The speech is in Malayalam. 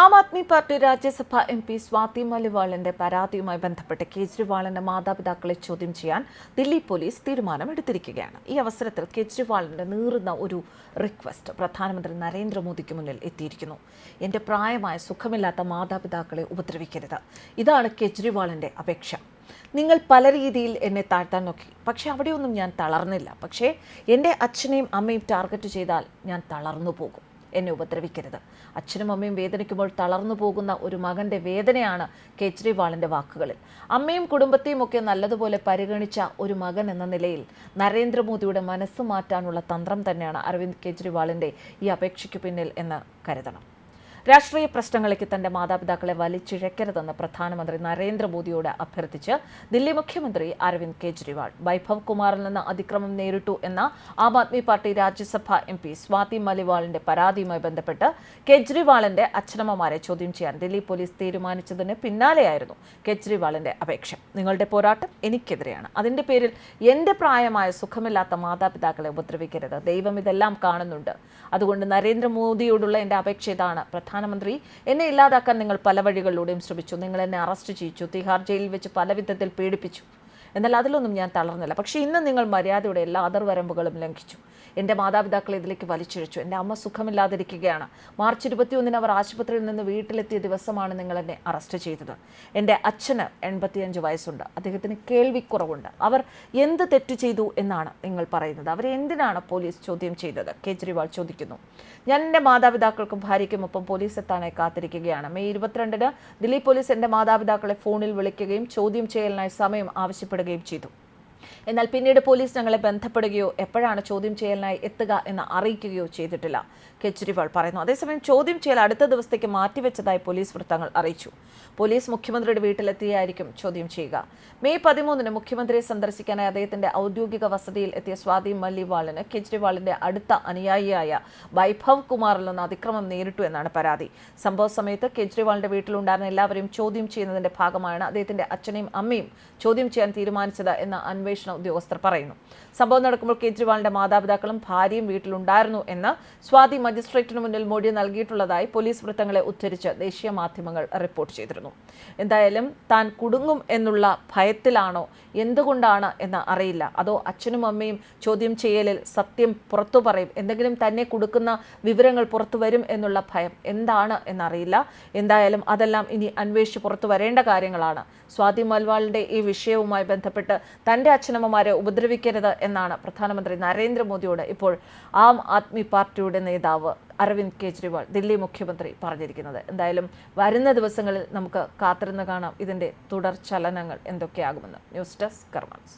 Aam Aadmi party Rajya Sabha M P Swati മലിവാളിന്റെ പരാതിയുമായി ബന്ധപ്പെട്ട് കേജ്രിവാളിന്റെ മാതാപിതാക്കളെ ചോദ്യം ചെയ്യാൻ ദില്ലി പോലീസ് തീരുമാനമെടുത്തിരിക്കുകയാണ്. ഈ അവസരത്തിൽ കേജ്രിവാളിന്റെ നീറുന്ന ഒരു റിക്വസ്റ്റ് പ്രധാനമന്ത്രി നരേന്ദ്രമോദിക്ക് മുന്നിൽ എത്തിയിരിക്കുന്നു. എന്റെ പ്രായമായ സുഖമില്ലാത്ത മാതാപിതാക്കളെ ഉപദ്രവിക്കരുത്. ഇതാണ് കേജ്രിവാളിന്റെ അപേക്ഷ. നിങ്ങൾ പല രീതിയിൽ എന്നെ താഴ്ത്താൻ നോക്കി. പക്ഷെ അവിടെയൊന്നും ഞാൻ തളർന്നില്ല. പക്ഷേ എന്റെ അച്ഛനെയും അമ്മയും ടാർഗറ്റ് ചെയ്താൽ ഞാൻ തളർന്നു പോകും. എന്നെ ഉപദ്രവിക്കരുത്. അച്ഛനും അമ്മയും വേദനിക്കുമ്പോൾ തളർന്നു പോകുന്ന ഒരു മകന്റെ വേദനയാണ് കേജ്രിവാളിന്റെ വാക്കുകളിൽ. അമ്മയും കുടുംബത്തെയും ഒക്കെ നല്ലതുപോലെ പരിഗണിച്ച ഒരു മകൻ എന്ന നിലയിൽ നരേന്ദ്രമോദിയുടെ മനസ്സ് മാറ്റാനുള്ള തന്ത്രം തന്നെയാണ് അരവിന്ദ് കേജ്രിവാളിന്റെ ഈ അപേക്ഷയ്ക്ക് പിന്നിൽ എന്ന് കരുതണം. രാഷ്ട്രീയ പ്രശ്നങ്ങളിലേക്ക് തന്റെ മാതാപിതാക്കളെ വലിച്ചിഴക്കരുതെന്ന് പ്രധാനമന്ത്രി നരേന്ദ്രമോദിയോട് അഭ്യർത്ഥിച്ച് ദില്ലി മുഖ്യമന്ത്രി അരവിന്ദ് കെജ്രിവാൾ. വൈഭവ് കുമാറിൽ നിന്ന് അതിക്രമം നേരിട്ടു എന്ന Aam Aadmi party Rajya Sabha M P Swati മലിവാളിന്റെ പരാതിയുമായി ബന്ധപ്പെട്ട് കെജ്രിവാളിന്റെ അച്ഛനമ്മമാരെ ചോദ്യം ചെയ്യാൻ ദില്ലി പോലീസ് തീരുമാനിച്ചതിന് പിന്നാലെയായിരുന്നു കെജ്രിവാളിന്റെ അപേക്ഷ. നിങ്ങളുടെ പോരാട്ടം എനിക്കെതിരെയാണ്. അതിന്റെ പേരിൽ എന്റെ പ്രായമായ സുഖമില്ലാത്ത മാതാപിതാക്കളെ ഉപദ്രവിക്കരുത്. ദൈവം ഇതെല്ലാം കാണുന്നുണ്ട്. അതുകൊണ്ട് നരേന്ദ്രമോദിയോടുള്ള എന്റെ അപേക്ഷ ഇതാണ് പ്രധാനമന്ത്രി എന്നെ ഇല്ലാതാക്കാൻ നിങ്ങൾ പല വഴികളിലൂടെയും ശ്രമിച്ചു. നിങ്ങൾ എന്നെ അറസ്റ്റ് ചെയ്യിച്ചു. തിഹാർ ജയിലിൽ വെച്ച് പല വിധത്തിൽ പീഡിപ്പിച്ചു. എന്നാൽ അതിലൊന്നും ഞാൻ തളർന്നില്ല. പക്ഷേ ഇന്ന് നിങ്ങൾ മര്യാദയുടെ എല്ലാ അതിർവരമ്പുകളും ലംഘിച്ചു. എന്റെ മാതാപിതാക്കളെ ഇതിലേക്ക് വലിച്ചിഴച്ചു. എന്റെ അമ്മ സുഖമില്ലാതിരിക്കുകയാണ്. മാർച്ച് ഇരുപത്തിയൊന്നിന് അവർ ആശുപത്രിയിൽ നിന്ന് വീട്ടിലെത്തിയ ദിവസമാണ് നിങ്ങൾ എന്നെ അറസ്റ്റ് ചെയ്തത്. എന്റെ അച്ഛന് എൺപത്തിയഞ്ച് വയസ്സുണ്ട്. അദ്ദേഹത്തിന് കേൾവിക്കുറവുണ്ട്. അവർ എന്ത് തെറ്റ് ചെയ്തു എന്നാണ് നിങ്ങൾ പറയുന്നത്. അവരെ എന്തിനാണ് പോലീസ് ചോദ്യം ചെയ്തത്? കേജ്രിവാൾ ചോദിക്കുന്നു. ഞാൻ എന്റെ മാതാപിതാക്കൾക്കും ഭാര്യയ്ക്കും ഒപ്പം പോലീസ് എത്താനായി കാത്തിരിക്കുകയാണ്. മെയ് ഇരുപത്തിരണ്ടിന് ദില്ലി പോലീസ് എന്റെ മാതാപിതാക്കളെ ഫോണിൽ വിളിക്കുകയും ചോദ്യം ചെയ്യലിനായി സമയം ആവശ്യപ്പെടുകയും ചെയ്തു എന്നാൽ പിന്നീട് പോലീസ് ഞങ്ങളെ ബന്ധപ്പെടുകയോ എപ്പോഴാണ് ചോദ്യം ചെയ്യലിനായി എത്തുക എന്ന് അറിയിക്കുകയോ ചെയ്തിട്ടില്ല. കെജ്രിവാൾ പറയുന്നു അതേസമയം ചോദ്യം ചെയ്യൽ അടുത്ത ദിവസത്തേക്ക് മാറ്റിവെച്ചതായി പോലീസ് വൃത്തങ്ങൾ അറിയിച്ചു. പോലീസ് മുഖ്യമന്ത്രിയുടെ വീട്ടിലെത്തിയായിരിക്കും ചോദ്യം ചെയ്യുക. മെയ് പതിമൂന്നിന് മുഖ്യമന്ത്രിയെ സന്ദർശിക്കാനായി അദ്ദേഹത്തിന്റെ ഔദ്യോഗിക വസതിയിൽ എത്തിയ സ്വാതി മല്ലിവാളിന് കെജ്രിവാളിന്റെ അടുത്ത അനുയായിയായ വൈഭവ് കുമാറിൽ നിന്ന് അതിക്രമം നേരിട്ടു എന്നാണ് പരാതി. സംഭവ സമയത്ത് കെജ്രിവാളിന്റെ വീട്ടിലുണ്ടായിരുന്ന എല്ലാവരെയും ചോദ്യം ചെയ്യുന്നതിന്റെ ഭാഗമാണ് അദ്ദേഹത്തിന്റെ അച്ഛനെയും അമ്മയും ചോദ്യം ചെയ്യാൻ തീരുമാനിച്ചത് എന്ന് അന്വേഷണ ഉദ്യോഗസ്ഥർ പറയുന്നു. സംഭവം നടക്കുമ്പോൾ കേജ്രിവാളിന്റെ മാതാപിതാക്കളും ഭാര്യയും വീട്ടിലുണ്ടായിരുന്നു എന്ന് സ്വാതി മജിസ്ട്രേറ്റിന് മുന്നിൽ മൊഴി നൽകിയിട്ടുള്ളതായി പോലീസ് വൃത്തങ്ങളെ ഉദ്ധരിച്ച് ദേശീയ മാധ്യമങ്ങൾ റിപ്പോർട്ട് ചെയ്തിരുന്നു. എന്തായാലും താൻ കുടുങ്ങും എന്നുള്ള ഭയത്തിലാണോ? എന്തുകൊണ്ടാണ് എന്ന് അറിയില്ല. അതോ അച്ഛനും അമ്മയും ചോദ്യം ചെയ്യലിൽ സത്യം പുറത്തു പറയും. എന്തെങ്കിലും തന്നെ കൊടുക്കുന്ന വിവരങ്ങൾ പുറത്തു വരും എന്നുള്ള ഭയം എന്താണ് എന്നറിയില്ല. എന്തായാലും അതെല്ലാം ഇനി അന്വേഷിച്ച് പുറത്തു വരേണ്ട കാര്യങ്ങളാണ്. സ്വാതി മൽവാളിന്റെ ഈ വിഷയവുമായി ബന്ധപ്പെട്ട് തന്റെ അച്ഛനമ്മമാരെ ഉപദ്രവിക്കരുത് എന്നാണ് പ്രധാനമന്ത്രി നരേന്ദ്രമോദിയോട് ഇപ്പോൾ ആം ആദ്മി പാർട്ടിയുടെ നേതാവ് അരവിന്ദ് കെജ്രിവാൾ ദില്ലി മുഖ്യമന്ത്രി പറഞ്ഞിരിക്കുന്നത്. എന്തായാലും വരുന്ന ദിവസങ്ങളിൽ നമുക്ക് കാത്തിരുന്ന് കാണാം ഇതിന്റെ തുടർ ചലനങ്ങൾ എന്തൊക്കെയാകുമെന്ന്. News desk കർമാൻസ്.